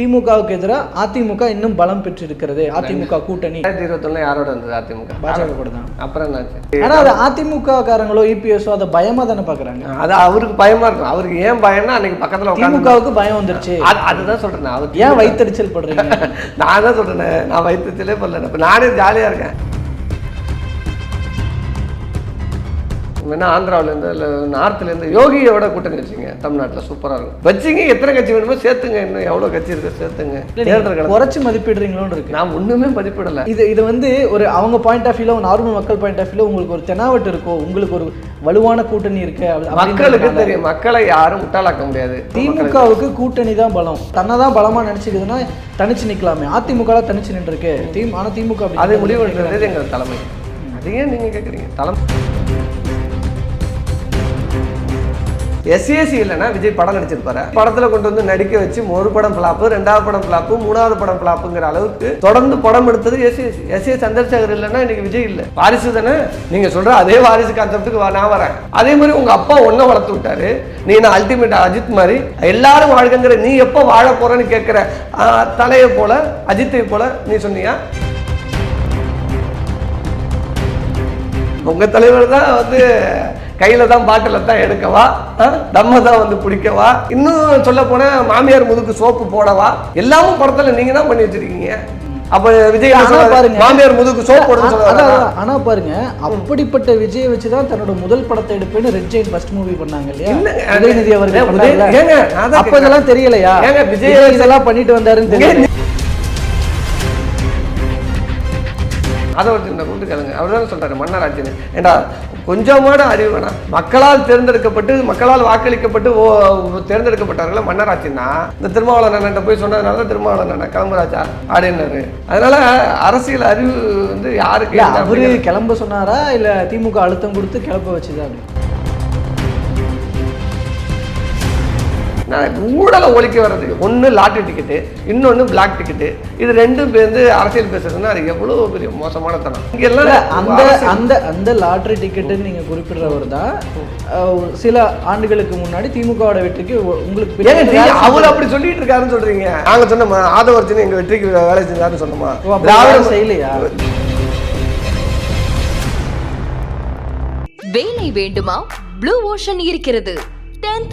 திமுகவுக்கு எதிராக அதிமுக இன்னும் பலம் பெற்றிருக்கிறது. அதிமுக கூட்டணி. ரெண்டாயிரத்தி இருபத்தொன்னு யாரோட இருந்தது அதிமுக? பாஜக கூட தான். அப்புறம் என்னாச்சு? ஆனா அது அதிமுக காரங்களோ இபிஎஸ்ஓ அதை பயமா தானே பாக்குறாங்க? அது அவருக்கு பயமா இருக்கும். அவருக்கு ஏன் பயம்னா அன்னைக்கு பக்கத்துல திமுகவுக்கு பயம் வந்துருச்சு. அதுதான் சொல்றேன் அவருக்கு ஏன் வைத்தறிச்சல் படுறீங்க? நான் தான் சொல்றேன். நான் வைத்தத்திலே பண்ணல நானே ஜாலியா இருக்கேன். வேணா ஆந்திராவிலேருந்து இல்லை நார்த்லேருந்து யோகியோட கூட்டணி வச்சுங்க. தமிழ்நாட்டில் சூப்பராக இருக்கும். வச்சுங்க எத்தனை கட்சி வேணுமோ சேர்த்துங்க இன்னும். எவ்வளோ கட்சி இருக்கு சேர்த்துங்க. தேர்தல் குறைச்சு மதிப்பிடுறீங்களோன்னு இருக்கு. நான் ஒன்றுமே மதிப்பிடலை. இது இது வந்து ஒரு அவங்க பாயிண்ட் ஆஃப் வியூல நார்மல் மக்கள் பாயிண்ட் ஆஃப் வியூல உங்களுக்கு ஒரு தெனாவட்டு இருக்கோ உங்களுக்கு ஒரு வலுவான கூட்டணி இருக்கு மக்களுக்கு தெரியும். மக்களை யாரும் முட்டாளாக்க முடியாது. திமுகவுக்கு கூட்டணி தான் பலம். தன்னை தான் பலமா நினைச்சுக்குதுன்னா தனிச்சு நிக்கலாமே. அதிமுக தனிச்சு நின்றுருக்கு. திமுக ஆனா திமுக அதை முடிவு எங்கள் தலைமை. அதையே நீங்கள் கேட்குறீங்க தலைமை எஸ்ஏசி இல்லைன்னா விஜய் படம் நடிச்சிருப்பாரு. படத்துல கொண்டு வந்து நடிக்க வச்சு ஒரு படம் பிளாப்பு ரெண்டாவது படம் பிளாப்பு மூணாவது படம் பிளாப்புங்கிற அளவுக்கு தொடர்ந்து படம் எடுத்தது எஸ்ஏசி எஸ்ஏ சந்திரசேகர் இல்லைன்னா இன்னைக்கு விஜய் இல்லை. வாரிசு தானே? நீங்க சொல்ற அதே வாரிசு கான்செப்ட்டுக்கு நான் வரேன். அதே மாதிரி உங்க அப்பா ஒன்றை வளர்த்து விட்டாரு. நீ நான் அல்டிமேட் அஜித் மாதிரி? எல்லாரும் வாழ்கங்கிற நீ எப்போ வாழ போகிறேன்னு கேட்குற தலையை போல அஜித்தை போல நீ சொன்னியா? உங்க தலைவர் தான் வந்து கையில தான் பாட்டில தான் எடுக்கவா? தம்ம தான் வந்து பிடிக்கவா? இன்னும் சொல்ல போனா மாமியார் முதுக்கு சோப்பு போடவா? எல்லாமும் படத்துல நீங்க தான் பண்ணி வச்சிருக்கீங்க. அப்ப விஜய்? பாருங்க. மாமியார் முதுகு சோப்பு போடுன்னு அதான், சொல்லுவாங்க அதான். ஆனா பாருங்க. அப்படிப்பட்ட விஜய் வச்சுதான் தன்னோட முதல் படத்தை எடுப்பேன்னு ரெட் ஜெயின் ஃபர்ஸ்ட் மூவி பண்ணாங்க இல்லையா. உதயநிதி அவர்கள் அப்ப இதெல்லாம் தெரியலையா? ஏங்க, விஜய் விஜய் இதெல்லாம் பண்ணிட்டு வந்தாருன்னு தெரியல அதை ஒரு சின்ன கூட்டு கேளுங்க. அவர் தானே சொல்றாரு மன்னர் ஆட்சின்னு ஏண்டா கொஞ்சமாட அறிவு வேணாம். மக்களால் தேர்ந்தெடுக்கப்பட்டு மக்களால் வாக்களிக்கப்பட்டு ஓ தேர்ந்தெடுக்கப்பட்டார்கள மன்னர் ஆட்சின்னா இந்த திருமாவளவன் போய் சொன்னதுனால தான் திருமாவளவன் அண்ணன் கிளம்புறாச்சா அப்படின்னாரு அதனால அரசியல் அறிவு வந்து யாருக்கு அவரு கிளம்ப சொன்னாரா? இல்ல திமுக அழுத்தம் கொடுத்து கிளப்ப வச்சுதா நான் ஊழலை ஒழிக்க வர்றதுக்கு ஒன்று லாட்டரி டிக்கெட்டு இன்னொன்று பிளாக் டிக்கெட்டு இது ரெண்டும் பேருந்து அரசியல் பேசுறதுன்னா அது எவ்வளோ பெரிய மோசமான தனம். இங்கெல்லாம் அந்த அந்த அந்த லாட்டரி டிக்கெட்டுன்னு நீங்க குறிப்பிடுறவர் தான் சில ஆண்டுகளுக்கு முன்னாடி திமுகவோட வெற்றிக்கு உங்களுக்கு அவர் அப்படி சொல்லிட்டு இருக்காருன்னு சொல்றீங்க. நாங்க சொன்னோமா ஆதவர்ஜன் எங்க வெற்றிக்கு வேலை செஞ்சாருன்னு சொன்னோமா? திராவிட செய்யலையா? வேலை வேண்டுமா? ப்ளூ ஓஷன் இருக்கிறது. 10th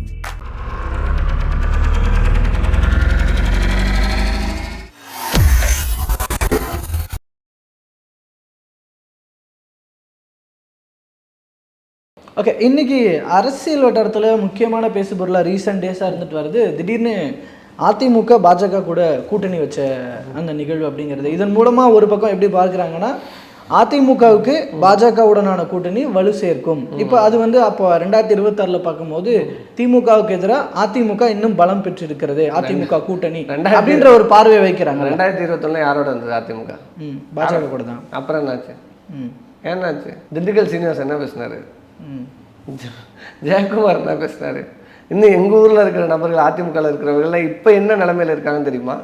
ஓகே இன்னைக்கு அரசியல் வட்டாரத்தில் முக்கியமான பேசு பொருளாக ரீசெண்ட் டேஸாக இருந்துட்டு வருது. திடீர்னு அதிமுக பாஜக கூட கூட்டணி வச்ச அந்த நிகழ்வு அப்படிங்கிறது. இதன் மூலமாக ஒரு பக்கம் எப்படி பார்க்குறாங்கன்னா அதிமுகவுக்கு பாஜகவுடனான கூட்டணி வலு சேர்க்கும். இப்போ அது வந்து அப்போ ரெண்டாயிரத்தி இருபத்தாறில் பார்க்கும்போது திமுகவுக்கு எதிராக அதிமுக இன்னும் பலம் பெற்றிருக்கிறது. அதிமுக கூட்டணி அப்படின்ற ஒரு பார்வை வைக்கிறாங்க. ரெண்டாயிரத்தி இருபத்தொன்னு யாரோட இருந்தது அதிமுக? பாஜக கூட தான். அப்புறம் என்னாச்சு? ம். என்னாச்சு? திண்டுக்கல் சீனிவாஸ் என்ன பேசினாரு? ஜெயக்குமார் என்ன பேசினாரு இன்னும் எங்க ஊர்ல இருக்கிற நபர்கள் அதிமுகல இருக்கிறவர்கள் இப்ப என்ன நிலைமையில இருக்காங்கன்னு தெரியுமா?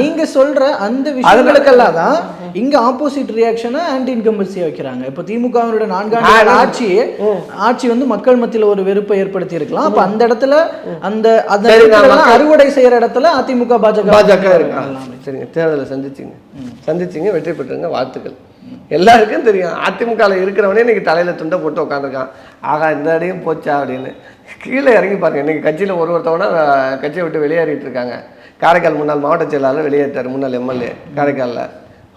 நீங்க சொல்ற அந்த விஷயங்களுக்கெல்லாம் தான் இங்க ஆப்போசிட் ரியாக்ஷனை ஆன்டி இன்கம்பன்சியா வைக்கிறாங்க. இப்போ திமுகவினோட நான்காண்டு ஆட்சி ஆட்சி வந்து மக்கள் மத்தியில ஒரு வெறுப்பை ஏற்படுத்தி இருக்கலாம் அப்ப அந்த இடத்துல அந்த அந்த அறுவடை செய்யற இடத்துல அதிமுக பாஜக பாஜக இருக்கா? சரிங்க தேர்தலை சந்திச்சிங்க. சந்திச்சிங்க வெற்றி பெற்றுங்க வாழ்த்துக்கள். எல்லாருக்கும் தெரியும். அதிமுகவில் இருக்கிறவனே இன்னைக்கு தலையில துண்டை போட்டு உட்காந்துருக்கான் ஆகா இந்த அடையும் போச்சா அப்படின்னு. கீழே இறங்கி பாருங்க. இன்னைக்கு கட்சியில் ஒரு ஒருத்தவனா கட்சியை விட்டு வெளியேறிட்டு இருக்காங்க. காரைக்கால் முன்னாள் மாவட்ட செயலாளர் வெளியேற்றார் முன்னாள் எம்எல்ஏ காரைக்காலில்.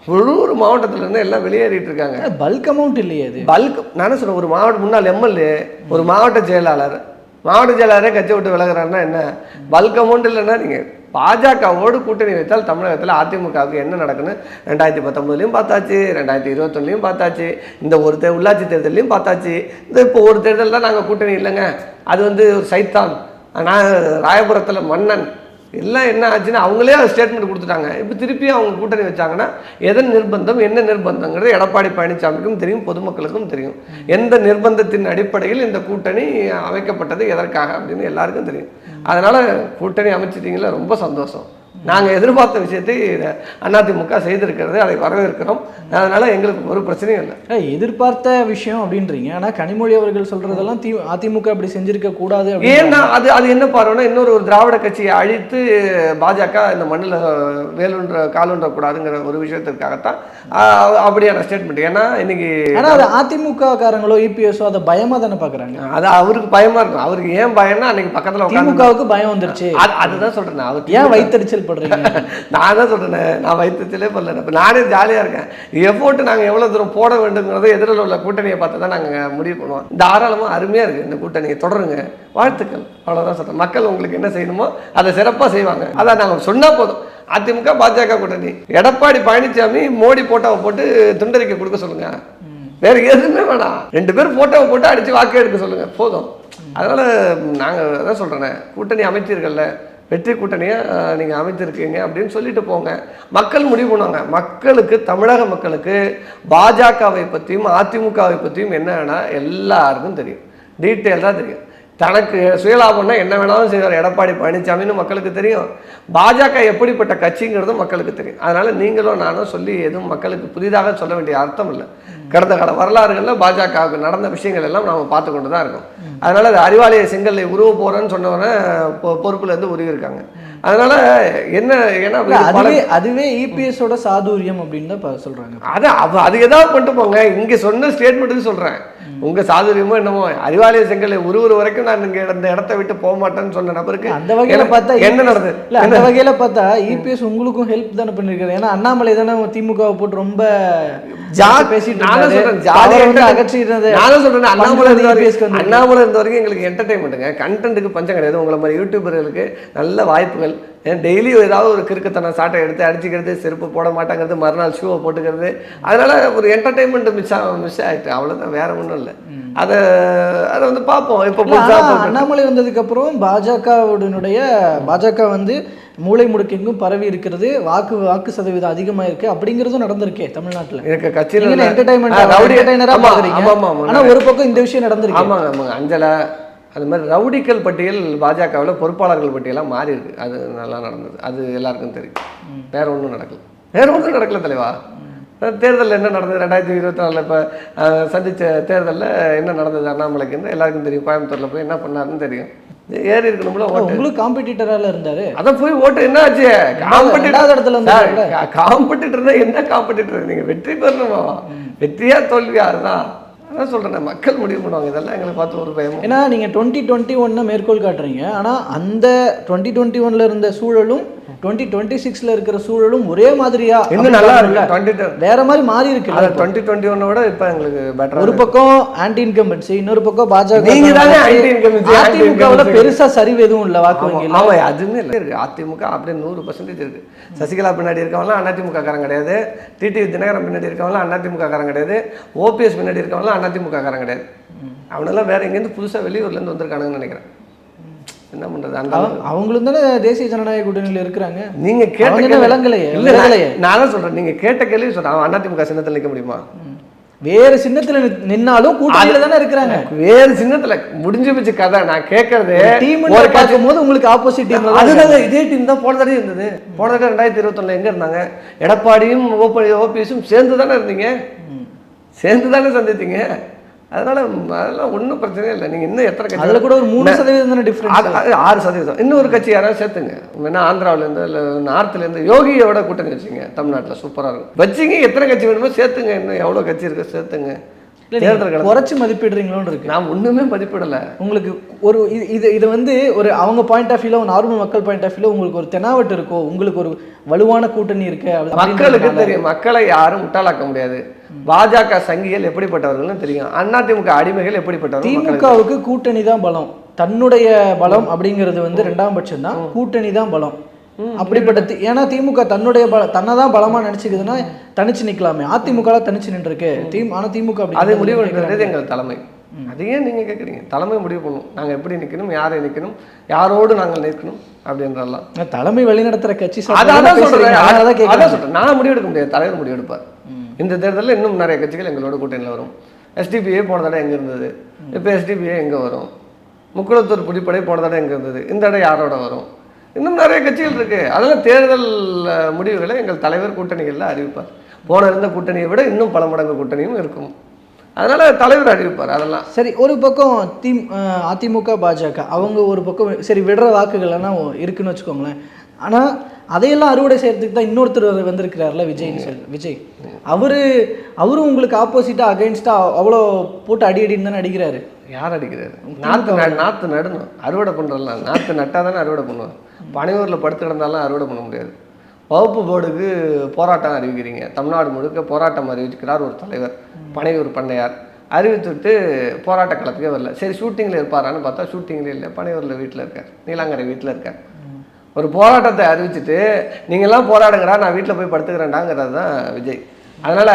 உள்ளூர் மாவட்டத்துல இருந்து எல்லாம் வெளியேறிட்டு இருக்காங்க. பல்க் அமௌண்ட் இல்லையே அது? பல்க் நானே சொல்றேன்? ஒரு மாவட்ட முன்னாள் எம்எல்ஏ ஒரு மாவட்ட செயலாளர். மாவட்ட செயலாளரே கட்சி விட்டு விலகுறாருன்னா என்ன? பல்க் அமௌண்ட் இல்லைன்னா நீங்கள் பாஜகவோடு கூட்டணி வைத்தால் தமிழகத்தில் அதிமுகவுக்கு என்ன நடக்குன்னு ரெண்டாயிரத்தி பத்தொம்பதுலையும் பார்த்தாச்சு ரெண்டாயிரத்தி இருபத்தொன்னுலையும் பார்த்தாச்சு இந்த ஒரு தே உள்ளாட்சி தேர்தலையும் பார்த்தாச்சு. இந்த இப்போ ஒரு தேர்தல் தான் நாங்கள் கூட்டணி இல்லைங்க. அது வந்து ஒரு சைத்தான். நான் ராயபுரத்தில் மன்னன். எல்லாம் என்ன ஆச்சுன்னா அவங்களே ஸ்டேட்மெண்ட் கொடுத்துட்டாங்க. இப்போ திருப்பி அவங்க கூட்டணி வச்சாங்கன்னா எதன் நிர்பந்தம் என்ன நிர்பந்தங்கிறது எடப்பாடி பழனிசாமிக்கும் தெரியும் பொதுமக்களுக்கும் தெரியும். எந்த நிர்பந்தத்தின் அடிப்படையில் இந்த கூட்டணி அமைக்கப்பட்டது எதற்காக அப்படின்னு எல்லாருக்கும் தெரியும். அதனால் கூட்டணி அமைச்சிட்டிங்களா ரொம்ப சந்தோஷம். நாங்கள் எதிர்பார்த்த விஷயத்தை அதிமுக செய்திருக்கிறது அதை வரவேற்கிறோம். அதனால எங்களுக்கு ஒரு பிரச்சனையும் இல்லை. எதிர்பார்த்த விஷயம் அப்படின்றீங்க. ஆனா கனிமொழி அவர்கள் சொல்றதெல்லாம் தி அதிமுக அப்படி செஞ்சிருக்க கூடாது ஏன்னா அது அது என்ன பார்வைன்னா இன்னொரு ஒரு திராவிட கட்சியை அழித்து பாஜக இந்த மண்ணில் வேலுன்ற காலுன்ற கூடாதுங்கிற ஒரு விஷயத்திற்காகத்தான் அப்படியான ஸ்டேட்மெண்ட் ஏன்னா இன்னைக்கு ஆனா அது அதிமுக காரங்களோ இபிஎஸ்ஓ அதை பயமா தானே பாக்குறாங்க? அது அவருக்கு பயமா இருக்கும். அவருக்கு ஏன் பயம்னா அன்னைக்கு பக்கத்துல திமுகவுக்கு பயம் வந்துருச்சு. அது அதுதான் சொல்றேன் அவர் ஏன் வைத்தறிச்சல் படுறீங்க நான் தான் சொல்றேன் நான் வைத்தத்திலே பண்ணல இப்ப நானே ஜாலியா இருக்கேன். எஃபோர்ட் நாங்க எவ்வளவு தூரம் போட வேண்டுங்கிறத எதிரில் உள்ள கூட்டணியை பார்த்து தான் நாங்க முடிவு பண்ணுவோம். தாராளமா அருமையா இருக்கு இந்த கூட்டணியை தொடருங்க. வாழ்த்துக்கள். அவ்வளவுதான் சொல்றேன். மக்கள் உங்களுக்கு என்ன செய்யணுமோ அதை சிறப்பா செய்வாங்க. அதான் நாங்க சொன்னா போதும். அதிமுக பாஜக கூட்டணி. எடப்பாடி பழனிசாமி மோடி போட்டோவை போட்டு துண்டறிக்கை கொடுக்க சொல்லுங்க. வேற எதுவுமே வேணாம். ரெண்டு பேரும் போட்டோவை போட்டு அடிச்சு வாக்கு எடுக்க சொல்லுங்க. போதும். அதனால நாங்க அதான் சொல்றேனே கூட்டணி அமைச்சர்கள்ல வெற்றி கூட்டணியை நீங்கள் அமைத்திருக்கீங்க அப்படின்னு சொல்லிட்டு போங்க. மக்கள் முடிவு பண்ணுவாங்க. மக்களுக்கு தமிழக மக்களுக்கு பாஜகவை பற்றியும் அதிமுகவை பற்றியும் என்னன்னா எல்லாருக்கும் தெரியும். டீட்டெயில் தான் தெரியும். தனக்கு சுயலாபம்னா என்ன வேணாலும் செய்வார். எடப்பாடி பழனிசாமின்னு மக்களுக்கு தெரியும். பாஜக எப்படிப்பட்ட கட்சிங்கிறதும் மக்களுக்கு தெரியும். அதனால் நீங்களும் நானும் சொல்லி எதுவும் மக்களுக்கு புதிதாக சொல்ல வேண்டிய அர்த்தம் இல்லை. கடந்த கால வரலாறுகளில் பாஜகவுக்கு நடந்த விஷயங்கள் எல்லாம் நாம் பார்த்து கொண்டு தான் இருக்கோம். அதனால் அது அறிவாலய செங்கல்லை உருவ போகிறேன்னு சொன்னவன பொறுப்புலேருந்து பொறுப்புல அதனால என்ன ஏன்னா அதுவே அதுவே இபிஎஸோட சாதுரியம் அப்படின்னு தான் சொல்றாங்க. அது அவ அது ஏதாவது பண்ணிட்டு போங்க. இங்க சொன்ன ஸ்டேட்மெண்ட்டுக்கு சொல்றேன். உங்க சாதுரியமோ என்னமோ அறிவாலய செங்கலை உருவுற வரைக்கும் நான் இங்க இந்த இடத்த விட்டு போக மாட்டேன்னு சொன்ன நபருக்கு அந்த வகையில பார்த்தா என்ன நடந்தது? இல்ல அந்த வகையில பார்த்தா இபிஎஸ் உங்களுக்கும் ஹெல்ப் தானே பண்ணிருக்காரு. ஏன்னா அண்ணாமலை தானே திமுகவை போட்டு ரொம்ப ஜா- பேசிட்டு நானும். சொல்றேன், அவரை வந்து அகற்றிடுறது நானும் சொல்றேன் அண்ணாமலை பண்றது இருந்த EPS க்கு வரைக்கும் வந்து. அண்ணாமலை இருந்த வரைக்கும் எங்களுக்கு என்டர்டைன்மெண்ட்டுங்க கண்டென்ட்டுக்கு பஞ்சம் கிடையாது. உங்களை மாதிரி யூடியூபர்களுக்கு நல்ல வாய்ப்புகள் டெய்லி ஏதாவது ஒரு கிறுக்குத்தனம் சாட்டை எடுத்து அடிச்சுக்கிறது செருப்பு போட மாட்டாங்கிறது மறுநாள் ஷூவை போட்டுக்கிறது. அதனால ஒரு என்டர்டைன்மெண்ட் மிஸ் மிஸ் ஆயிட்டு. அவ்வளவுதான் வேற ஒன்றும் இல்லை. அதை அதை வந்து பார்ப்போம் இப்போ அண்ணாமலை வந்ததுக்கு அப்புறம் பாஜகவுடனுடைய பாஜக வந்து மூளை முடுக்கெங்கும் பரவி இருக்கிறது. வாக்கு வாக்கு சதவீதம் அதிகமா இருக்கு அப்படிங்கிறதும் நடந்திருக்கே தமிழ்நாட்டுல. நீங்க கட்சியில் என்டர்டைன்மெண்ட் ஒரு பக்கம் இந்த விஷயம் நடந்திருக்கு. ஆமாங்க ஆமாங்க. அஞ்சலை அது மாதிரி ரவுடிக்கல் பட்டியல் பாஜகவில் பொறுப்பாளர்கள் பட்டியலாக மாறி இருக்கு அது நல்லா நடந்தது. அது எல்லாருக்கும் தெரியும். வேற ஒன்றும் நடக்கல. வேற ஒன்றும் நடக்கல தலைவா. தேர்தலில் என்ன நடந்தது? ரெண்டாயிரத்தி இருபத்தி நாலில் இப்போ சந்தித்த தேர்தலில் என்ன நடந்தது? அண்ணாமலைக்குன்னு எல்லாருக்கும் தெரியும். கோயம்புத்தூரில் போய் என்ன பண்ணாருன்னு தெரியும். ஏறி இருக்கணும்ல உங்களுக்கு காம்படிட்டரால இருந்தாரு? அதான் போய் ஓட்டு. என்ன ஆச்சு? ரெண்டாவது இடத்துல? காம்படிட்டர்னா என்ன காம்படிட்டர் நீங்க வெற்றி பெறணுமா? வெற்றியா தோல்வியா? அதுதான். அதான் சொல்கிறேன் மக்கள் முடிவு பண்ணுவாங்க. இதெல்லாம் எங்களை பார்த்து ஒரு பயம் ஏன்னா நீங்கள் டுவெண்ட்டி டுவெண்ட்டி ஒன்னை மேற்கோள் காட்டுறீங்க. ஆனால் அந்த டுவெண்ட்டி டுவெண்ட்டி ஒன்ல இருந்த சூழலும் டுவெண்ட்டி டுவெண்ட்டி சிக்ஸ்ல இருக்கிற சூழலும் ஒரே மாதிரியா? இன்னும் நல்லா அப்படி இருக்கு. டுவெண்ட்டி வேற மாதிரி மாறி இருக்கு அது டுவெண்ட்டி டுவெண்ட்டி ஒன்னோட இப்போ எங்களுக்கு பெட்டரா ஒரு பக்கம் ஆன்டி இன்கம்பன்சி இன்னொரு பக்கம் பாஜக நீங்க தானே அதிமுகவுல anti-incumbency. பெருசா சரிவு எதுவும் இல்ல வாக்கு வங்கியில. ஆமா அதுவுமே இல்லை. இருக்கு. அதிமுக அப்படியே நூறு பர்சன்டேஜ் இருக்கு. சசிகலா பின்னாடி இருக்கவங்களாம் அதிமுக காரன் கிடையாது. டிடிவி தினகரன் பின்னாடி இருக்கவங்களாம் அதிமுக காரன் கிடையாது. ஓபிஎஸ் பின்னாடி இருக்கவங்களாம் அதிமுக காரன் கிடையாது. அவனெல்லாம் வேற எங்கேருந்து புதுசா வெளியூர்ல இருந்து வந்திருக்கானுங்கன்னு நினைக்கிறேன். என்ன பண்றது? அந்த அவ- அவங்களும் தானே தேசிய ஜனநாயக கூட்டணியில இருக்கிறாங்க. நீங்க கேட்ட விளங்கலையே, இல்ல, விளங்கலையே. நான் தான் சொல்றேன். நீங்க கேட்ட கேள்வி சொல்றேன். அவன் அதிமுக சின்னத்தில் நிக்க முடியுமா? வேற சின்னத்துல நின்னாலும் கூட்டணியில தானே இருக்கிறாங்க. வேறு சின்னத்துல முடிஞ்சு போச்சு கதை. நான் கேட்கறது டீம் ஒரு பார்க்கும் போது உங்களுக்கு ஆப்போசிட் டீம் அதுதாங்க இதே டீம் தான் போன தடவை இருந்தது. போன தடவை ரெண்டாயிரத்தி இருபத்தொன்னுல எங்க இருந்தாங்க? எடப்பாடியும் ஓபி ஓபிஎஸும் சேர்ந்து தானே இருந்தீங்க? சேர்ந்து தானே சந்தித்தீங்க? அதனால அதெல்லாம் ஒன்றும் பிரச்சனையே இல்லை. நீங்க இன்னும் எத்தனை கட்சி அதுல கூட ஒரு மூணு சதவீதம் தானே அது ஆறு சதவீதம். இன்னொரு கட்சி யாராவது சேர்த்துங்க. வேணா ஆந்திராவிலேருந்து இல்லை நார்த்லேருந்து யோகியோட கூட்டணி வச்சுங்க தமிழ்நாட்டில் சூப்பராக இருக்கும். வச்சிங்க எத்தனை கட்சி வேணுமோ சேர்த்துங்க. இன்னும் எவ்வளோ கட்சி இருக்கு சேர்த்துங்க. தேர்தல் குறைச்சு மதிப்பிடுறீங்களோன்னு இருக்கு. நான் ஒன்றுமே மதிப்பிடலை. உங்களுக்கு ஒரு இது- இது வந்து ஒரு அவங்க பாயிண்ட் ஆஃப் வியூல நார்மல் மக்கள் பாயிண்ட் ஆஃப் வியூல உங்களுக்கு ஒரு தெனாவட்டு இருக்கோ உங்களுக்கு ஒரு வலுவான கூட்டணி இருக்கு மக்களுக்கு தெரியும். மக்களை யாரும் முட்டாளாக்க முடியாது. பாஜக சங்கிகள் எப்படிப்பட்டவர்கள்னு தெரியும். அதிமுக அடிமைகள் எப்படிப்பட்டவர்கள் திமுகவுக்கு கூட்டணி தான் பலம். தன்னுடைய பலம் அப்படிங்கிறது வந்து ரெண்டாம் பட்சம் தான் கூட்டணி தான் பலம். அப்படிப்பட்ட ஏன்னா திமுக தன்னுடைய பல தன்னை தான் பலமா நினைச்சுக்குதுன்னா தனிச்சு நிக்கலாமே. அதிமுக தனிச்சு நின்றுருக்கு. தீம் ஆனா திமுக அப்படி அதை. முடிவு எடுக்கிறது எங்கள் தலைமை. அது ஏன் நீங்கள் கேட்குறீங்க தலைமை முடிவு பண்ணணும் நாங்கள் எப்படி நிற்கணும் யாரை நிற்கணும் யாரோடு நாங்கள் நிற்கணும்? அப்படின்றதெல்லாம். நான் தலைமை வழிநடத்துற கட்சி அதான் அதனால அதான் சொல்றேன். நான் முடிவெடுக்க முடியாது. தலைவர் முடிவெடுப்பார் இந்த தேர்தலில் இன்னும் நிறைய கட்சிகள் எங்களோட கூட்டணியில் வரும். எஸ்டிபிஏ போன தடவை எங்கே இருந்தது? இப்போ எஸ்டிபிஏ எங்கே வரும்? முக்குளத்தூர் புலிப்படை போன தடவை எங்கே இருந்தது? இந்த தடவை யாரோட வரும்? இன்னும் நிறைய கட்சிகள் இருக்கு. அதெல்லாம் தேர்தல் முடிவுகளை எங்கள் தலைவர் கூட்டணிகளில் அறிவிப்பார். போன இருந்த கூட்டணியை விட இன்னும் பல மடங்கு கூட்டணியும் இருக்கும். அதனால தலைவர் அறிவிப்பார் அதெல்லாம். சரி ஒரு பக்கம் தி அதிமுக பாஜக அவங்க ஒரு பக்கம் சரி விடுற வாக்குகள் எல்லாம் இருக்குன்னு வச்சுக்கோங்களேன். ஆனால் அதையெல்லாம் அறுவடை செய்யறதுக்கு தான் இன்னொருத்தர் வந்து- வந்திருக்கிறார்ல விஜய்னு சொல்லி விஜய். அவரு அவரும் உங்களுக்கு ஆப்போசிட்டா அகைன்ஸ்டா அவ்வளோ போட்டு அடி அடின்னு தானே அடிக்கிறாரு? யார் அடிக்கிறாரு? நாற்று நாற்று நடணும். அறுவடை பண்ணுறலாம் நாற்று நட்டால் தானே அறுவடை பண்ணுவோம் பனையூரில் படுத்து கிடந்தாலும் அறுவடை பண்ண முடியாது. வகுப்பு போர்டுக்கு போராட்டம் அறிவிக்கிறீங்க. தமிழ்நாடு முழுக்க போராட்டம் அறிவிக்கிறார் ஒரு தலைவர் பனையூர் பண்ணையார். அறிவித்துட்டு போராட்ட களத்துக்கே வரல. சரி ஷூட்டிங்கில் இருப்பாரான்னு பார்த்தா ஷூட்டிங்கில் இல்லை பனையூரில் வீட்டில் இருக்கார். நீலாங்கரை வீட்டில் இருக்கார். ஒரு போராட்டத்தை அறிவிச்சிட்டு நீங்கள்லாம் போராடுங்கடா நான் வீட்டில் போய் படுத்துக்கிறேன்டாங்கிறது தான் விஜய். அதனால்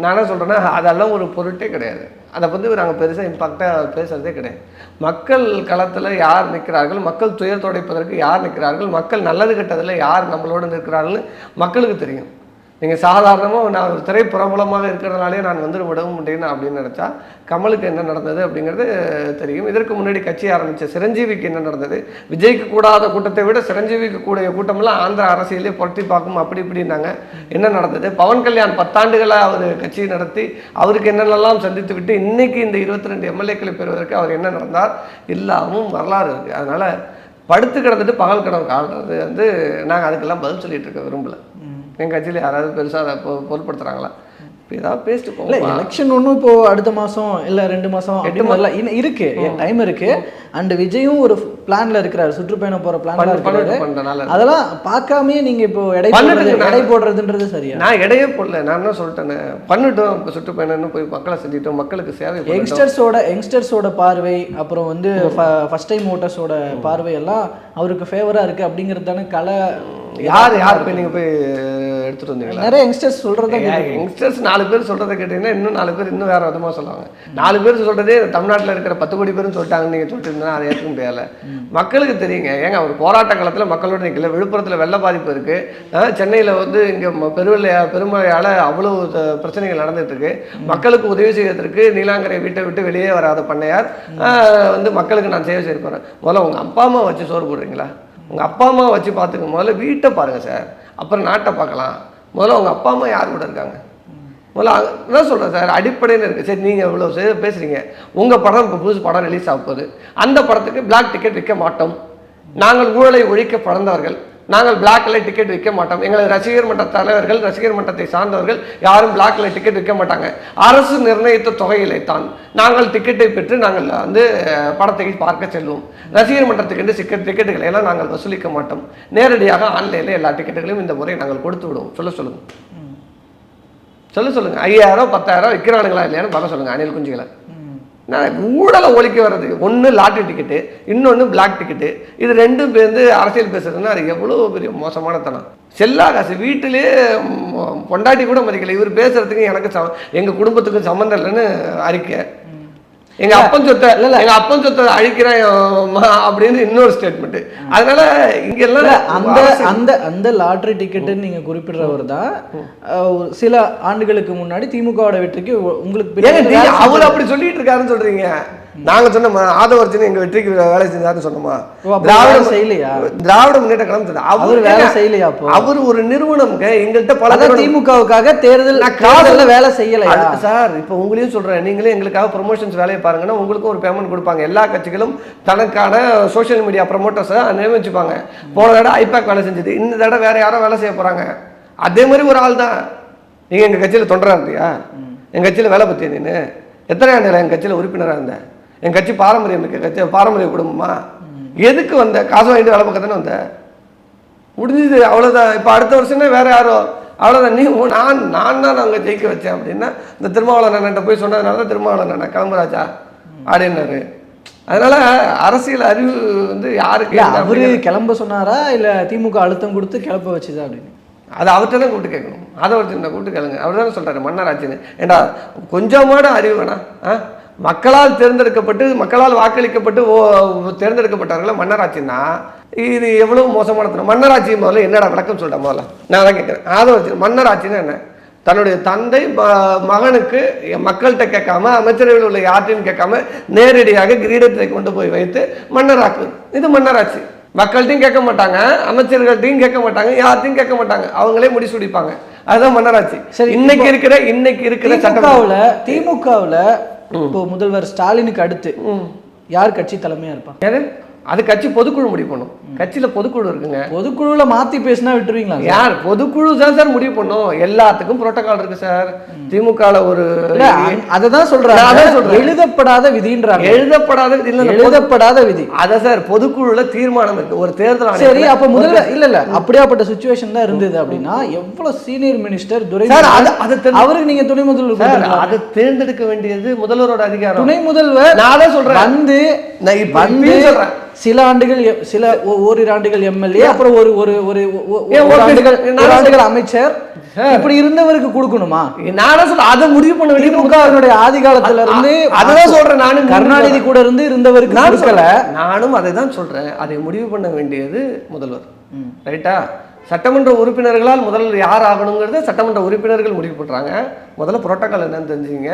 நான் என்ன சொல்கிறேன்னா அதெல்லாம் ஒரு பொருட்டே கிடையாது. அதை பற்றி நாங்கள் பெருசாக இம்பாக்டாக பேசுகிறதே கிடையாது. மக்கள் களத்தில் யார் நிற்கிறார்கள் மக்கள் துயர் துடைப்பதற்கு யார் நிற்கிறார்கள் மக்கள் நல்லது கெட்டதில் யார் நம்மளோட நிற்கிறார்கள்னு மக்களுக்கு தெரியும். நீங்கள் சாதாரணமாக நான் ஒரு திரைப்பிரபலமாக இருக்கிறதுனாலே நான் வந்து விடவும் முடியும் அப்படின்னு நினச்சா கமலுக்கு என்ன நடந்தது அப்படிங்கிறது தெரியும். இதற்கு முன்னாடி கட்சி ஆரம்பித்த சிரஞ்சீவிக்கு என்ன நடந்தது? விஜய்க்கு கூடாத கூட்டத்தை விட சிரஞ்சீவிக்கு கூடிய கூட்டமெல்லாம் ஆந்திர அரசியலே புரட்டி பார்க்கும் அப்படி இப்படின்னாங்க. என்ன நடந்தது? பவன் கல்யாண் பத்தாண்டுகளாக அவர் கட்சி நடத்தி அவருக்கு என்னென்னலாம் சந்தித்து விட்டு இன்றைக்கி இந்த இருபத்தி ரெண்டு எம்எல்ஏக்களை பெறுவதற்கு அவர் என்ன நடந்தார்? எல்லாமும் வரலாறு இருக்குது அதனால் படுத்து கிடந்துட்டு பகல் கனவு காணுறது வந்து நாங்கள் அதுக்கெல்லாம் பதில் சொல்லிகிட்டு இருக்க விரும்பல. எங்கள் கட்சியில் யாராவது பெருசாக அதை பொ- பொருட்படுத்துகிறாங்களா இப்போ ஏதாவது பேசிட்டு இல்ல போகலாம் எலெக்ஷன் ஒன்றும் இப்போ அடுத்த மாசம் இல்ல ரெண்டு மாசம் அப்படி மாதிரிலாம் இன்னும் இருக்கு டைம் இருக்கு. அண்ட் விஜயும் ஒரு பிளான்ல இருக்கிறாரு. சுற்றுப்பயணம் போற பிளான்ல பண்ண இருக்கிறாரு. அதெல்லாம் பார்க்காமயே நீங்க இப்போ எடை எடை போடுறதுன்றது சரியா? நான் இடையே போடல. நான் என்ன சொல்லிட்டேன்னு பண்ணிட்டோம். இப்போ சுற்றுப்பயணம்னு போய் மக்களை செஞ்சிட்டோம் மக்களுக்கு சேவை. யங்ஸ்டர்ஸோட யங்ஸ்டர்ஸோட பார்வை அப்புறம் வந்து ஃபர்ஸ்ட் டைம் ஓட்டர்ஸோட பார்வை எல்லாம் அவருக்கு ஃபேவரா இருக்கு அப்படிங்கிறது தானே கலை யார் யார் போய் நீங்கள் போய் எடுத்துகிட்டு வந்தீங்களா? நிறைய யங்ஸ்டர்ஸ் சொல்றதா யங்ஸ்டர்ஸ் நாலு பேர் சொல்கிறத கேட்டிங்கன்னா இன்னும் நாலு பேர் இன்னும் வேற விதமாக சொல்லுவாங்க. நாலு பேர் சொல்கிறதே தமிழ்நாட்டில் இருக்கிற பத்து கோடி பேரும் சொல்லிட்டாங்கன்னு நீங்கள் சொல்லிட்டு இருந்தா அதை ஏற்றுக்க முடியல மக்களுக்கு தெரியுங்க. ஏங்க ஒரு போராட்ட காலத்தில் மக்களோட நிற்கல விழுப்புரத்தில் வெள்ள பாதிப்பு இருக்குது சென்னையில் வந்து இங்கே பெருவெள்ளையா பெருமழையால் அவ்வளோ பிரச்சனைகள் நடந்துட்டு இருக்கு. மக்களுக்கு உதவி செய்வதற்கு நீலாங்கரை வீட்டை விட்டு வெளியே வராத பண்ணையார் வந்து மக்களுக்கு நான் சேவை செய்ய போகிறேன் முதல்ல உங்கள் அப்பா அம்மா வச்சு சோறு போடுறீங்களா? உங்கள் அப்பா அம்மா வச்சு பார்த்துங்க முதல்ல வீட்டை பாருங்கள் சார். அப்புறம் நாட்டை பார்க்கலாம். முதல்ல உங்கள் அப்பா அம்மா யார் கூட இருக்காங்க? முதல்ல என்ன சொல்கிறேன் சார். அடிப்படையில் இருக்குது சரி நீங்கள் இவ்வளோ சே- பேசுகிறீங்க உங்கள் படம் இப்போ புதுசு படம் ரிலீஸ் ஆக போகுது. அந்த படத்துக்கு பிளாக் டிக்கெட் விற்க மாட்டோம். நாங்கள் ஊழலை ஒழிக்க பிறந்தவர்கள் நாங்கள் பிளாக்ல டிக்கெட் விற்க மாட்டோம். எங்களது ரசிகர் மன்ற தலைவர்கள் ரசிகர் மன்றத்தை சார்ந்தவர்கள் யாரும் பிளாக்ல டிக்கெட் விற்க மாட்டாங்க. அரசு நிர்ணயித்த தொகையிலே தான் நாங்கள் டிக்கெட்டை பெற்று நாங்கள் வந்து படத்தை பார்க்க செல்வோம். ரசிகர் மன்றத்துக்கு டிக்கெட் டிக்கெட்டுகளை எல்லாம் நாங்கள் வசூலிக்க மாட்டோம். நேரடியாக ஆன்லைனில் எல்லா டிக்கெட்டுகளையும் இந்த முறை நாங்கள் கொடுத்து விடுவோம். சொல்ல சொல்லுங்க. சொல்ல சொல்லுங்க. ஐயாயிரம் பத்தாயிரம் விற்கிறானுங்களா இல்லையான்னு பார்க்க சொல்லுங்க அணில் குஞ்சுகளை. நான் ஊழலை ஒழிக்க வர்றது. ஒன்று லாட்ரி டிக்கெட்டு இன்னொன்று பிளாக் டிக்கெட்டு இது ரெண்டும் வந்து அரசியல் பேசுறதுன்னா அது எவ்வளோ பெரிய மோசமான தனம். செல்லா காசு வீட்டிலே பொண்டாட்டி கூட மதிக்கலை. இவர் பேசுகிறதுக்கு எனக்கு சம எங்கள் குடும்பத்துக்கும் சம்மந்தம் இல்லைன்னு அறிக்கை. எங்க அப்பன் சொத்தை எங்க அப்பன் சொத்தை அழிக்கிறேன் அப்படின்னு இன்னொரு ஸ்டேட்மெண்ட் அதனால இங்க இல்ல, எல்லாம் அந்த அந்த அந்த லாட்டரி டிக்கெட்டுன்னு நீங்க குறிப்பிடுறவர் தான் சில ஆண்டுகளுக்கு முன்னாடி திமுகவோட வெற்றிக்கு உங்களுக்கு அவர் அப்படி சொல்லிட்டு இருக்காருன்னு சொல்றீங்க. நாங்க சொன்னோமா ஆதவர்ஜன் எங்க வெற்றிக்கு வேலை செஞ்சாருன்னு சொன்னோமா? வேலை செய்யலையா? திராவிட முன்னேற்ற கழகம் அவர் வேலை செய்யலையா? அவர் ஒரு நிறுவனம்ங்க. எங்கள்கிட்ட பல திமுகவுக்காக தேர்தல் தேர்தல்ல வேலை செய்யலையா? அது சார் இப்போ உங்களையும் சொல்றேன். நீங்களே எங்களுக்காக ப்ரொமோஷன்ஸ் வேலையை பாருங்கன்னா உங்களுக்கும் ஒரு பேமெண்ட் கொடுப்பாங்க. எல்லா கட்சிகளும் தனக்கான சோஷியல் மீடியா ப்ரமோட்டர்ஸை நியமிச்சுப்பாங்க. போன தடவை ஐபேக் வேலை செஞ்சது. இந்த தடவை வேற யாரோ வேலை செய்ய போறாங்க. அதே மாதிரி ஒரு ஆள் தான். நீங்க எங்க கட்சியில தொண்டரா இருந்தியா? எங்க கட்சியில வேலை பத்திய நீனு? எத்தனை ஆண்டு எங்க கட்சியில உறுப்பினரா இருந்த? என் கட்சி பாரம்பரியம் மிக்க கட்சி பாரம்பரிய குடும்பமா? எதுக்கு வந்த? காசு வாங்கிட்டு வேலை பார்க்க தானே வந்த? முடிஞ்சது அவ்வளோதான் இப்போ அடுத்த வருஷமே வேற யாரோ? அவ்வளோதான் நீ நான் நான் தான் அங்கே ஜெயிக்க வச்சேன் அப்படின்னா இந்த திருமாவளவன் அண்ணன்ட்ட போய் சொன்னதுனால தான் திருமாவளவன் அண்ணன் கிளம்புறாச்சா? அப்படின்னாரு அதனால அரசியல் அறிவு வந்து யாருக்கு அவரு கிளம்ப சொன்னாரா? இல்ல திமுக அழுத்தம் கொடுத்து கிளப்ப வச்சுதா அப்படின்னு? அது அவர்கிட்ட தான் கூப்பிட்டு கேட்கணும். அதை ஒருத்தர் கூப்பிட்டு கேளுங்க. அவர் தானே சொல்கிறாரு மன்னர் ஆச்சுன்னு ஏண்டா கொஞ்சமாட அறிவு வேணா ஆ? மக்களால் தேர்ந்தெடுக்கப்பட்டு மக்களால் வாக்களிக்கப்பட்டு ஓ தேர்ந்தெடுக்கப்பட்டார்கள மன்னராட்சின்னா இது எவ்வளவு மோசமான. மன்னராட்சி முதல்ல என்னடா விளக்கம் சொல்றேன் முதல்ல? நான் தான் கேட்குறேன். ஆதரவு மன்னராட்சின்னா என்ன? தன்னுடைய தந்தை மகனுக்கு மக்கள்கிட்ட கேட்காம அமைச்சரவையில் உள்ள யார்ட்டையும் கேட்காம நேரடியாக கிரீடத்தை கொண்டு போய் வைத்து மன்னராக்கு இது மன்னராட்சி. மக்கள்கிட்டையும் கேட்க மாட்டாங்க அமைச்சர்கள்ட்டையும் கேட்க மாட்டாங்க யார்ட்டையும் கேட்க மாட்டாங்க. அவங்களே முடிசூடிப்பாங்க அதுதான் மன்னராட்சி. சரி, இன்னைக்கு இருக்கிற இன்னைக்கு இருக்கிற சட்டம் திமுகவுல திமுகவுல இப்போ முதல்வர் ஸ்டாலினுக்கு அடுத்து யார் கட்சி தலைமையா இருப்பாங்க? அது கட்சி பொதுக்குழு முடிவு பண்ணும். கட்சியில பொதுக்குழு இருக்குங்க. பொதுக்குழுல மாத்தி பேசினா விட்டுருவீங்களா யார்? பொதுக்குழு தான் சார் முடிவு பண்ணும். எல்லாத்துக்கும் புரோட்டோகால் இருக்கு சார். திமுகல ஒரு இல்ல அ- அததான் நான் சொல்றாங்க அதான் சொல்றேன். எழுதப்படாத விதின்றாங்க. எழுதப்படாத இல்ல இல்ல, எழுதப்படாத விதி. அதான் சார் பொதுக்குழுல தீர்மானம் இருக்கு. ஒரு தேர்தல் சரி அப்ப முதல்ல இல்ல இல்ல. அப்படியாப்பட்ட சுச்சுவேஷன் தான் இருந்தது அப்படின்னா எவ்வளவு சீனியர் மினிஸ்டர் துரை சார், அது- அது அவருக்கு நீங்க துணை முதல்வர் சார். அதை தேர்ந்தெடுக்க வேண்டியது முதல்வரோட அதிகாரம். துணை முதல்வர் நான் அதான் சொல்றேன். வந்து நான் வந்து சொல்றேன். சில ஆண்டுகள் சில ஓரிரு ஆண்டுகள் எம்எல்ஏ அப்புறம் ஒரு ஒரு ஒரு ஆண்டுகள் அமைச்சர். இப்படி இருந்தவருக்கு கொடுக்கணுமா? நானே சொல்றேன். அதை முடிவு பண்ண திமுகவினுடைய ஆதி காலத்துல இருந்து அ- அதுதான் சொல்றேன். நானும் கருணாநிதி கூட இருந்து இருந்தவருக்கு கொடுக்கல. நானும் அதை தான் சொல்றேன். அதை முடிவு பண்ண வேண்டியது முதல்வர். ரைட்டா சட்டமன்ற உறுப்பினர்களால் முதல்வர் யார் ஆகணுங்கிறத சட்டமன்ற உறுப்பினர்கள் முடிவு பண்றாங்க. முதல்ல புரோட்டோகால் என்னன்னு தெரிஞ்சுங்க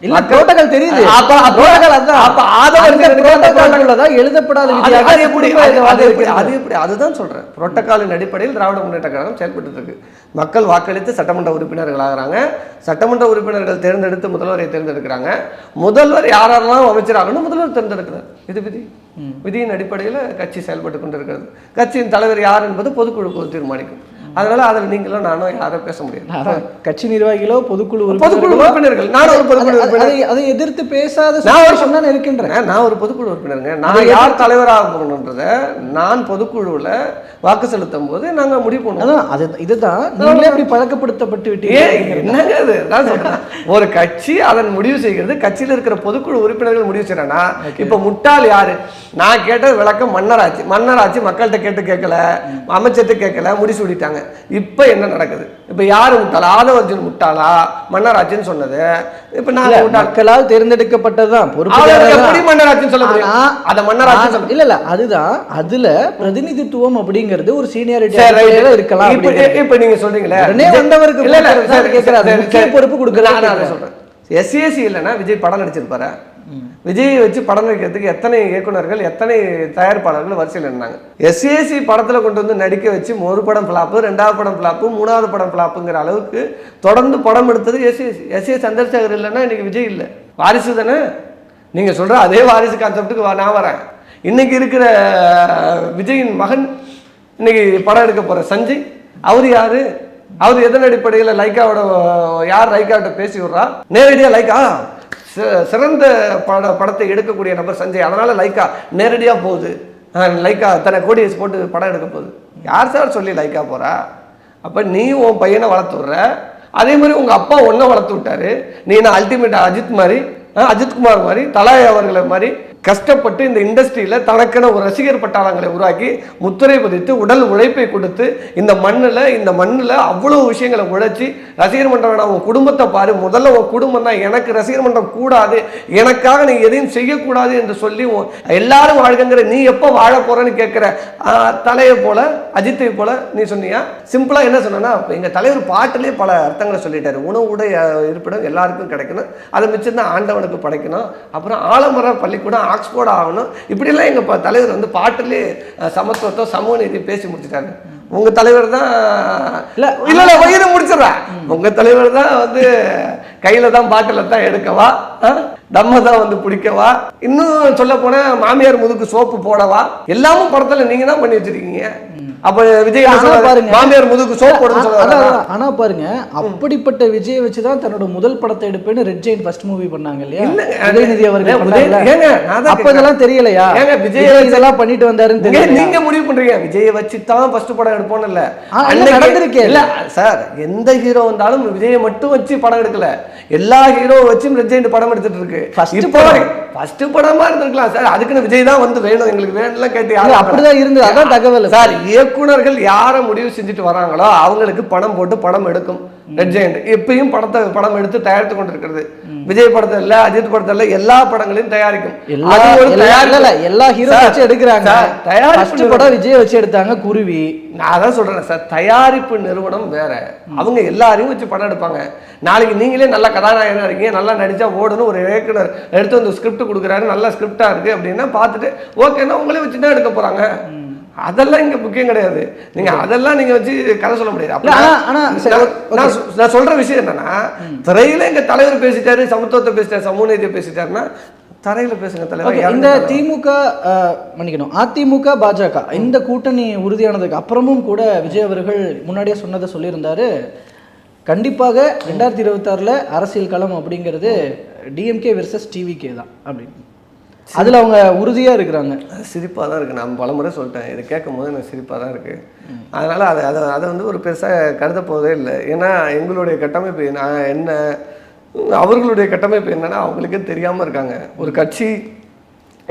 இல்ல புரோட்டோகால் தெரியுது. அப்ப புரோட்டோகால் அதான். அப்ப ஆதரவு புரோட்டோகால்ல தான் எழுதப்படாத விதியாக அது எப்படி அது- எப்படி? அதுதான் சொல்றேன். புரோட்டோகாலின் அடிப்படையில் திராவிட முன்னேற்ற கழகம் செயல்பட்டு இருக்கு மக்கள் வாக்களித்து சட்டமன்ற உறுப்பினர்கள் ஆகுறாங்க. சட்டமன்ற உறுப்பினர்கள் தேர்ந்தெடுத்து முதல்வரை தேர்ந்தெடுக்கிறாங்க. முதல்வர் யாரெல்லாம் அமைச்சராகணும் முதல்வர் தேர்ந்தெடுக்கிறார். இது விதி? விதியின் அடிப்படையில் கட்சி செயல்பட்டு கொண்டிருக்கிறது. கட்சியின் தலைவர் யார் என்பது பொதுக்குழு தீர்மானிக்கும். அதனால அதில் நீங்களும் நானும் யாரும் பேச முடியாது. கட்சி நிர்வாகிகளோ பொதுக்குழு பொதுக்குழு உறுப்பினர்களோ. உறுப்பினர்கள் நான் ஒரு பொதுக்குழு உறுப்பினர். அதை- எதிர்த்து பேசாத நான் ஒரு- இருக்கின்றேன். நான் ஒரு பொதுக்குழு உறுப்பினருங்க. நான் யார் தலைவராக போகணுன்றத நான் பொதுக்குழுவில் வாக்கு செலுத்தும் போது நாங்கள் முடிவு பண்ணுவோம். அது இதுதான். நீங்களே இப்படி பழக்கப்படுத்தப்பட்டு விட்டீங்க. என்னங்க அது நான் சொல்றேன். ஒரு கட்சி அதன் முடிவு செய்கிறது கட்சியில் இருக்கிற பொதுக்குழு உறுப்பினர்கள் முடிவு செய்யறேன்னா இப்ப முட்டாள் யாரு? நான் கேட்ட விளக்கம் மன்னராட்சி மன்னராட்சி மக்கள்கிட்ட கேட்டு கேட்கல அமைச்சர்கிட்ட கேட்கல முடிசூடிட்டாங்க இப்ப என்ன நடக்குது? இப்ப யாரு முட்டாள்? ஆதவர்ஜன் முட்டாளா? மன்னராட்சின்னு சொன்னது. இப்ப நாங்க இல்ல, முட்டாள். மக்களால் தேர்ந்தெடுக்கப்பட்டதுதான் பொறுப்பு தான். மன்னராட்சின்னு சொல்ல அதை மன்னராட்சி ஆனா, சொல்ல இல்ல இல்ல அதுதான். அதுல பிரதிநிதித்துவம் அப்படிங்கிறது ஒரு சீனியாரிட்டி. இருக்கலாம் இப்ப அப்படிங்கிறது. இப்ப நீங்க சொல்றீங்களே? உடனே வந்தவருக்கு இல்ல, இல்ல, தான். பொறுப்பு கொடுக்கறது நான். சொல்றேன். எஸ்சிஎஸ்சி இல்லைன்னா விஜய் படம் நடிச்சிருப்பாரு. விஜயை வச்சு படம் நடிக்கிறதுக்கு எத்தனை இயக்குனர்கள் எத்தனை தயாரிப்பாளர்கள் வரிசையில் இருந்தாங்க? எஸ்ஏசி படத்தில் கொண்டு வந்து நடிக்க வச்சு ஒரு படம் பிளாப்பு ரெண்டாவது படம் பிளாப்பு மூணாவது படம் பிளாப்புங்கிற அளவுக்கு தொடர்ந்து படம் எடுத்தது எஸ்ஏசி எஸ்ஏ சந்திரசேகர் இல்லைன்னா இன்றைக்கி விஜய் இல்லை. வாரிசு தானே? நீங்கள் சொல்கிற அதே வாரிசு கான்செப்டுக்கு நான் வரேன். இன்றைக்கி இருக்கிற விஜயின் மகன் இன்னைக்கு படம் எடுக்க போகிற சஞ்சய். அவர் யார்? அவர் எதன் அடிப்படையில் லைக்காவோட யார் லைக்காவிட்ட பேசி விடுறா? நேரடியாக லைக்கா சிறந்த பட படத்தை எடுக்கக்கூடிய நபர் சஞ்சய். அதனால் லைக்கா நேரடியாக போகுது. லைக்கா தன்னை கோடி போட்டு படம் எடுக்க போகுது. யார் சார் சொல்லி லைக்கா போகிறா அப்போ நீ உன் பையனை வளர்த்து விட்ற அதே மாதிரி உங்கள் அப்பா ஒன்றை வளர்த்து விட்டாரு நீ நான் அல்டிமேட் அஜித் மாதிரி? அஜித்குமார் மாதிரி தலாய் அவர்களை மாதிரி கஷ்டப்பட்டு இந்த இண்டஸ்ட்ரியில் தனக்கென ஒரு ரசிகர் பட்டாளங்களை உருவாக்கி முத்திரை பதித்து உடல் உழைப்பை கொடுத்து இந்த மண்ணில் இந்த மண்ணில் அவ்வளோ விஷயங்களை உழைச்சி ரசிகர் மன்றம் வேணாம் உன் குடும்பத்தை பாரு. முதல்ல உன் குடும்பம் தான். எனக்கு ரசிகர் மன்றம் கூடாது. எனக்காக நீ எதையும் செய்யக்கூடாது என்று சொல்லி உன் எல்லாரும் வாழ்கங்கிற நீ எப்போ வாழ போறேன்னு கேட்குற தலையை போல அஜித்தை போல நீ சொன்னியா? சிம்பிளாக என்ன சொன்னா எங்கள் தலைவர் பாட்டிலே பல அர்த்தங்களை சொல்லிட்டாரு. உணவுடைய இருப்பிடம் எல்லாருக்கும் கிடைக்கணும். அதை மிச்சம் தான் ஆண்டவனுக்கு படைக்கணும். அப்புறம் ஆலமர பள்ளிக்கூடம் ஆக்ஸ்போர்ட் ஆகணும். இப்படிலாம் எங்க ப- தலைவர் வந்து பாட்டிலே சமத்துவத்தை சமூக நீதி பேசி முடிச்சிட்டாரு. உங்க தலைவர் தான் இல்ல, இல்ல இல்ல வயிறு முடிச்சிடுறேன். உங்க தலைவர் தான் வந்து கையில தான் பாட்டில தான் எடுக்கவா? தம்ம தான் வந்து பிடிக்கவா? இன்னும் சொல்ல போனா மாமியார் முதுக்கு சோப்பு போடவா? எல்லாமும் படத்துல நீங்க தான் பண்ணி வச்சிருக்கீங்க. அப்ப விஜய்? பாருங்க. மாமியார் முதுகு சோப்பு போடுன்னு ஆனா பாருங்க அப்படிப்பட்ட விஜய் வச்சுதான் தன்னோட முதல் படத்தை எடுப்பேன்னு ரெட் ஜெயின் ஃபர்ஸ்ட் மூவி பண்ணாங்க இல்லையா? உதயநிதி அவர்கள் தான் அப்ப இதெல்லாம் தெரியலையா? ஏங்க, விஜய் வச்சு- இதெல்லாம் பண்ணிட்டு வந்தாருன்னு தெரியல நீங்க முடிவு பண்றீங்க. விஜயை வச்சு தான் ஃபர்ஸ்ட் படம் எடுப்போம்னு இல்ல. நடந்திருக்கே. இல்ல சார் எந்த ஹீரோ வந்தாலும் விஜயை மட்டும் வச்சு படம் எடுக்கல. எல்லா ஹீரோ வச்சும் ரெஜெண்ட் படம் எடுத்துட்டு இருக்கு. படம். ஃபர்ஸ்ட் படமா இருந்திருக்கலாம். சார் அதுக்குன்னு விஜய் தான் வந்து வேணும். எங்களுக்கு வேணும்லாம் கேட்டு யாரும் அப்படிதான் இருந்தது. அதான் தகவல். சார் இயக்குனர்கள் யாரை முடிவு செஞ்சுட்டு வராங்களோ அவங்களுக்கு பணம் போட்டு படம் எடுக்கும். ரெட் ஜெயண்ட் இப்பயும் படத்தை படம் எடுத்து தயாரித்து கொண்டிருக்கிறது. விஜய் படத்தை இல்ல அஜித் படத்தை இல்ல எல்லா படங்களையும் தயாரிக்கும். எல்லா ஹீரோ வச்சு எடுக்கிறாங்க. தயாரிப்பு படம் விஜய் வச்சு எடுத்தாங்க குருவி. நான் அதான் சொல்றேன் சார் தயாரிப்பு நிறுவனம் வேற. அவங்க எல்லாரையும் வச்சு படம் எடுப்பாங்க. நாளைக்கு நீங்களே நல்ல கதாநாயகனா இருக்கீங்க நல்லா நடிச்சா ஓடணும் ஒரு இயக்குனர் எடுத்து வந்து ஸ்கிரிப்ட் கொடுக்குறாரு நல்ல ஸ்கிரிப்டா இருக்கு அப்படின்னா பார்த்துட்டு ஓகேன்னா உங்களே வச்சு தான் எடுக்க போறாங்க அதெல்லாம் இங்க முக்கியம் கிடையாது. நீங்க அதெல்லாம் நீங்க வச்சு கதை சொல்ல முடியாது. நான் சொல்ற விஷயம் என்னன்னா திரையில எங்க தலைவர் பேசிட்டாரு சமத்துவத்தை பேசிட்டாரு சமூக நீதியை பேசிட்டாருன்னா தரையில பேசுங்க தலைவர் இந்த. திமுக மன்னிக்கணும். அதிமுக பாஜக இந்த கூட்டணி உறுதியானதுக்கு அப்புறமும் கூட விஜய் அவர்கள் முன்னாடியே சொன்னதை சொல்லியிருந்தாரு. கண்டிப்பாக ரெண்டாயிரத்தி இருபத்தாறுல அரசியல் களம் அப்படிங்கிறது டிஎம்கே வெர்சஸ் டிவிகே தான் அப்படின்னு. அதுல அவங்க உறுதியா இருக்கிறாங்க. சிரிப்பாக தான் இருக்குது நான் பலமுறை சொல்லிட்டேன். இதை கேட்கும் போது எனக்கு சிரிப்பாக தான் இருக்குது அதனால் அதை அதை அதை வந்து ஒரு பெருசாக கருத போவதே இல்லை. ஏன்னா எங்களுடைய கட்டமைப்பு நான் என்ன அவர்களுடைய கட்டமைப்பு என்னன்னா அவங்களுக்கே தெரியாமல் இருக்காங்க. ஒரு கட்சி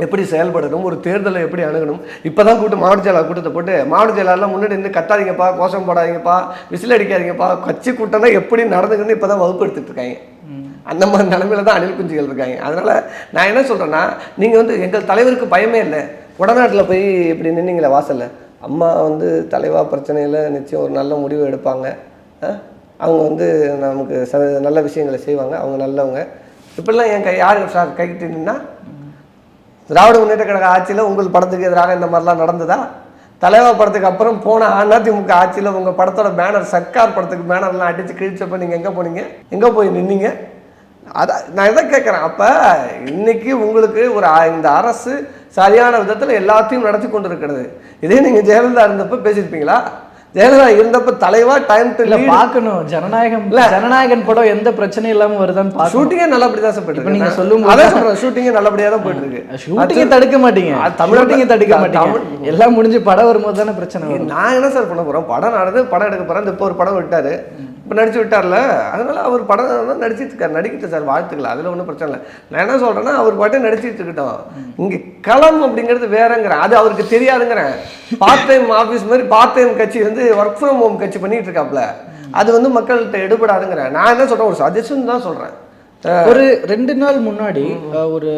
எப்படி செயல்படணும் ஒரு தேர்தலை எப்படி அணுகணும். இப்போ தான் கூட்டு மாவட்ட செயலாளர் கூட்டத்தை போட்டு மாவட்ட செயலாளர்லாம் முன்னாடி நின்று கத்தாதீங்கப்பா கோஷம் போடாதீங்கப்பா விசில் அடிக்காதீங்கப்பா கட்சி கூட்டம்னா எப்படி நடந்துக்கணும்னு இப்போ தான் வகுப்பு எடுத்துட்டு இருக்காங்க. அந்த மாதிரி நிலமையில தான் அணில் குஞ்சுகள் இருக்காங்க. அதனால் நான் என்ன சொல்கிறேன்னா நீங்கள் வந்து எங்கள் தலைவருக்கு பயமே இல்லை. வடநாட்டில் போய் இப்படி நின்னீங்களே வாசலில். அம்மா வந்து தலைவா பிரச்சனையில் நிச்சயம் ஒரு நல்ல முடிவு எடுப்பாங்க. அவங்க வந்து நமக்கு ச நல்ல விஷயங்களை செய்வாங்க. அவங்க நல்லவங்க. இப்படிலாம் என் கை யார் சார் கைக்கிட்டு திராவிட முன்னேற்ற கழக ஆட்சியில் உங்கள் படத்துக்கு எதிராக இந்த மாதிரிலாம் நடந்ததா? தலைவா படத்துக்கு அப்புறம் போன அதிமுக ஆட்சியில் உங்கள் படத்தோட பேனர் சர்க்கார் படத்துக்கு பேனர்லாம் அடித்து கிழிச்சப்போ நீங்கள் எங்கே போனீங்க? எங்கே போய் நின்னீங்க? அதான் நான் இதை கேட்குறேன்? அப்போ இன்னைக்கு உங்களுக்கு ஒரு இந்த அரசு சரியான விதத்தில் எல்லாத்தையும் நடத்தி கொண்டு இருக்கிறது இதே நீங்கள் ஜெயலலிதா இருந்தப்போ பேசியிருப்பீங்களா? ஜெயலலிதா இருந்தப்ப தலைவா டைம் டு இல்ல பார்க்கணும். ஜனநாயகம் ஜனநாயகன் படம் எந்த பிரச்சனையும் இல்லாம வருதான்னு ஷூட்டிங்கே நல்லபடியாக தான் சார் போயிட்டு நீங்க. சொல்லும்போது அதான் சொல்கிறேன் ஷூட்டிங்கே நல்லபடியாக தான் போயிட்டு இருக்கு. ஷூட்டிங்க தடுக்க மாட்டீங்க. தமிழ்நாட்டிங்க தடுக்க மாட்டீங்க. எல்லாம் முடிஞ்சு படம் வரும்போது தானே பிரச்சனை நான் என்ன சார் பண்ண போறோம் படம் நடந்து படம் எடுக்க போறேன். இப்போ ஒரு படம் விட்டாரு. இப்போ நடிச்சு விட்டார்ல. அதனால அவர் படம் தான் நடிச்சிட்டு இருக்காரு. நடிக்கிட்டு சார் வாழ்த்துக்கள். அதில் ஒன்றும் பிரச்சனை இல்லை. நான் என்ன சொல்றேன்னா அவர் பாட்டு நடிச்சிட்டு இருக்கட்டும். இங்கே களம் அப்படிங்கிறது வேறங்கிறேன் அது அவருக்கு தெரியாதுங்கிறேன் பார்ட் டைம் ஆஃபீஸ் மாதிரி பார்ட் டைம் கட்சி வந்து ஒர்க் ஃப்ரம் ஹோம் கட்சி பண்ணிட்டு இருக்காப்ல அது வந்து மக்கள்கிட்ட எடுபடாதுங்கிறேன் நான் என்ன சொல்றேன்? ஒரு சஜஷன் தான் சொல்றேன். ஒரு ரெண்டு நாள் முன்னாடி ஒரு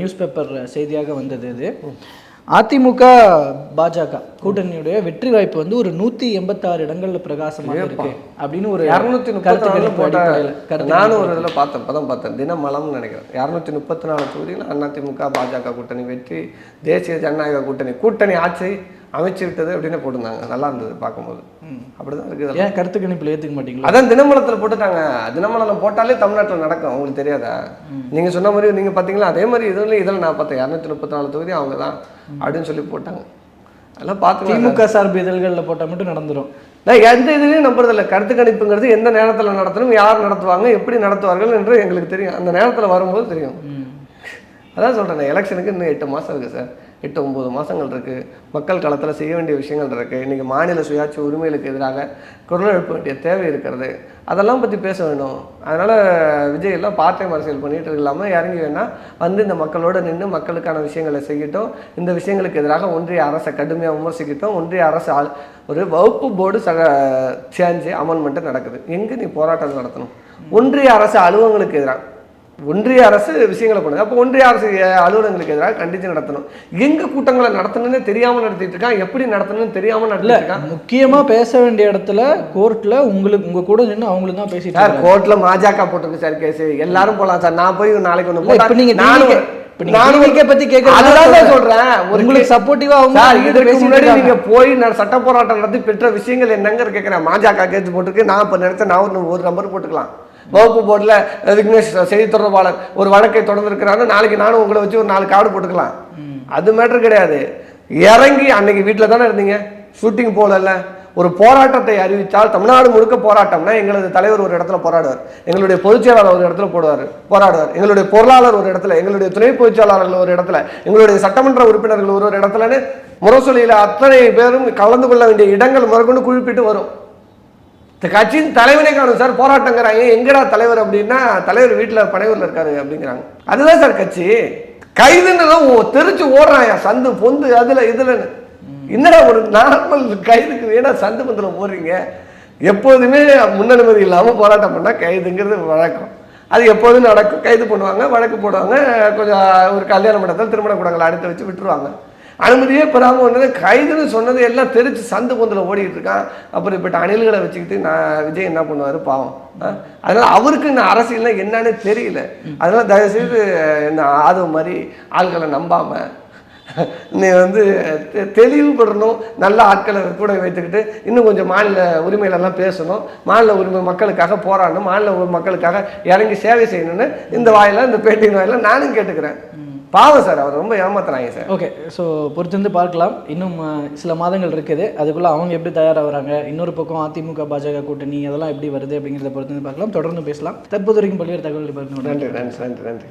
நியூஸ் பேப்பர் செய்தியாக வந்தது இது. அதிமுக பாஜக கூட்டணியுடைய வெற்றி வாய்ப்பு வந்து ஒரு நூத்தி எண்பத்தாறு இடங்கள்ல பிரகாசமாக இருக்கு அப்படின்னு ஒரு இரநூத்தி முப்பத்தி கருத்து நாலு கணிப்பு போட்ட அடிப்படையில கருத்து நானும் ஒரு இதில் பார்த்தேன் இப்பதான் பார்த்தேன். தினமலம்னு நினைக்கிறேன். இரநூத்தி முப்பத்தி நாலு தொகுதியில் அதிமுக பாஜக கூட்டணி வெற்றி தேசிய ஜனநாயக கூட்டணி. கூட்டணி ஆட்சி அமைச்சு விட்டது அப்படின்னு போட்டிருந்தாங்க. நல்லா இருந்தது பார்க்கும்போது. அப்படிதான் இருக்குது. ஏன் கருத்து கணிப்புல ஏத்துக்க மாட்டீங்களா? அதான் தினமலத்தில் போட்டுட்டாங்க. தினமலம் போட்டாலே தமிழ்நாட்டில் நடக்கும். உங்களுக்கு தெரியாதா? நீங்க சொன்ன மாதிரி நீங்க பார்த்தீங்களா? அதே மாதிரி இதில் இதில் நான் பார்த்தேன். இரநூத்தி முப்பத்தி நாலு தொகுதி அவங்க தான் அப்படின்னு சொல்லி போட்டாங்க. அதெல்லாம் பார்த்துக்கலாம் திமுக சார்பு இதழ்கள்ல போட்டா மட்டும் நடந்துரும். நான் எந்த இதுலையும் நம்புறதில்ல. கருத்து கணிப்புங்கிறது எந்த நேரத்தில் நடத்தணும் யார் நடத்துவாங்க எப்படி நடத்துவார்கள் என்று எங்களுக்கு தெரியும். அந்த நேரத்தில் வரும்போது தெரியும். அதான் சொல்கிறேன் எலெக்ஷனுக்கு இன்னும் எட்டு மாதம் இருக்குது சார். எட்டு ஒம்பது மாதங்கள் இருக்குது மக்கள் களத்தில் செய்ய வேண்டிய விஷயங்கள் இருக்குது இன்றைக்கி மாநில சுயாட்சி உரிமைகளுக்கு எதிராக குரல் எழுப்ப வேண்டிய தேவை இருக்கிறது. அதெல்லாம் பற்றி பேச வேணும். அதனால் விஜய் எல்லாம் பார்ட் டைம் அரசியல் பண்ணிகிட்டு இல்லாமல் இறங்கி வேணால் வந்து இந்த மக்களோடு நின்று மக்களுக்கான விஷயங்களை செய்யட்டும். இந்த விஷயங்களுக்கு எதிராக ஒன்றிய அரசை கடுமையாக விமர்சிக்கிட்டோம். ஒன்றிய அரசு ஆள்- ஒரு வகுப்பு போர்டு ச சேஞ்சு அமெண்ட்மெண்ட்டு நடக்குது. எங்கே நீ போராட்டம் நடத்தணும்? ஒன்றிய அரசு அலுவலங்களுக்கு எதிராக. ஒன்றிய அரசு விஷயங்களை பண்ணுது. அப்போ ஒன்றிய அரசு அலுவலகங்களுக்கு எதிராக கண்டித்து நடத்தணும். எங்க கூட்டங்களை நடத்தணும்னு தெரியாம நடத்திட்டு இருக்கான்? எப்படி நடத்தணும்னு தெரியாம நடத்திட்டு இருக்கான்? முக்கியமா பேச வேண்டிய இடத்துல கோர்ட்ல உங்களுக்கு உங்க கூட நின்னு அவங்களும் தான் பேசிட்டு சார். கோர்ட்ல மாஜாக்கா போட்டிருக்கு சார் கேஸ் எல்லாரும் போலாம் சார். நான் போய் நாளைக்கு ஒன்று இல்ல, இப்ப நீங்க நானும் சட்ட போராட்டம் நடத்தி பெற்ற விஷயங்கள் என்னங்க கேட்கிறேன் மாஜாக்கா கேஸ் போட்டிருக்கு. நான் இப்ப நினைச்சேன் நான் ஒரு நம்பர் போட்டுக்கலாம். வகுப்பு போர்டில் விக்னேஷ் செய்தி தொடர்பாளர் ஒரு வழக்கை தொடர்ந்துருக்கிறாரு நாளைக்கு நானும் உங்களை வச்சு ஒரு நாலு கார்டு போட்டுக்கலாம். அது மேட்ரு கிடையாது. இறங்கி அன்னைக்கு வீட்டில் தானே இருந்தீங்க? ஷூட்டிங் போகலல்ல. ஒரு போராட்டத்தை அறிவித்தால் தமிழ்நாடு முழுக்க போராட்டம்னா எங்களது தலைவர் ஒரு இடத்துல போராடுவார். எங்களுடைய பொதுச்செயலாளர் ஒரு இடத்துல போடுவார் போராடுவார். எங்களுடைய பொருளாளர் ஒரு இடத்துல எங்களுடைய துணை பொதுச்செயலாளர்கள் ஒரு இடத்துல எங்களுடைய சட்டமன்ற உறுப்பினர்கள் ஒரு ஒரு இடத்துலன்னு முரசொலியில் அத்தனை பேரும் கலந்து கொள்ள வேண்டிய இடங்கள் முதற்கொண்டு குறிப்பிட்டு வரும். கட்சியின் தலைவனே காணும் சார் போராட்டங்கிறாங்க. எங்கடா தலைவர் அப்படின்னா தலைவர் வீட்டில் பனையூரில் இருக்காரு அப்படிங்கிறாங்க. அதுதான் சார் கட்சி. கைதுன்னு ஓ- தெரிச்சு ஓடுறான் சந்து பொந்து அதில் இதில் என்னடா ஒரு நார்மல் கைதுக்கு வேணா சந்து பந்தில் போடுறீங்க எப்போதுமே முன்னனுமதி இல்லாமல் போராட்டம் பண்ணால் கைதுங்கிறது வழக்கம். அது எப்போதும் நடக்கும். கைது பண்ணுவாங்க வழக்கு போடுவாங்க கொஞ்சம் ஒரு கல்யாண மண்டபத்தில் திருமண கூடங்களை அடுத்து வச்சு விட்டுருவாங்க. அனுமதியே பெறாமல் ஒன்று கைதுன்னு சொன்னது எல்லாம் தெரிச்சு சந்து பொந்தில் ஓடிக்கிட்டு இருக்கான் அப்புறம் இப்பட்ட அணில்களை வச்சுக்கிட்டு நான் விஜய் என்ன பண்ணுவார் பாவம். அதனால் அவருக்கு இந்த அரசியல்னா என்னன்னு தெரியல. அதனால் தயவுசெய்து இந்த ஆதவ மாதிரி ஆள்களை நம்பாமல் நீ வந்து தெ- தெளிவுபடணும். நல்ல ஆட்களை கூட வைத்துக்கிட்டு இன்னும் கொஞ்சம் மாநில உரிமையிலெல்லாம் பேசணும். மாநில உரிமை மக்களுக்காக போராடணும். மாநில மக்களுக்காக இறங்கி சேவை செய்யணும்னு இந்த வாயில இந்த பேட்டியின் வாயில நானும் கேட்டுக்கிறேன். பாவம் சார் அவர் ரொம்ப ஏமாத்துறாங்க சார். ஓகே ஸோ பொறுத்திருந்து பார்க்கலாம். இன்னும் சில மாதங்கள் இருக்குது. அதுக்குள்ளே அவங்க எப்படி தயாராகிறாங்க? இன்னொரு பக்கம் அதிமுக பாஜக கூட்டணி அதெல்லாம் எப்படி வருது அப்படிங்கிறத பொறுத்திருந்து பார்க்கலாம். தொடர்ந்து பேசலாம். தற்போது வரைக்கும் பல்வேறு தகவல்கள் நன்றி நன்றி நன்றி நன்றி.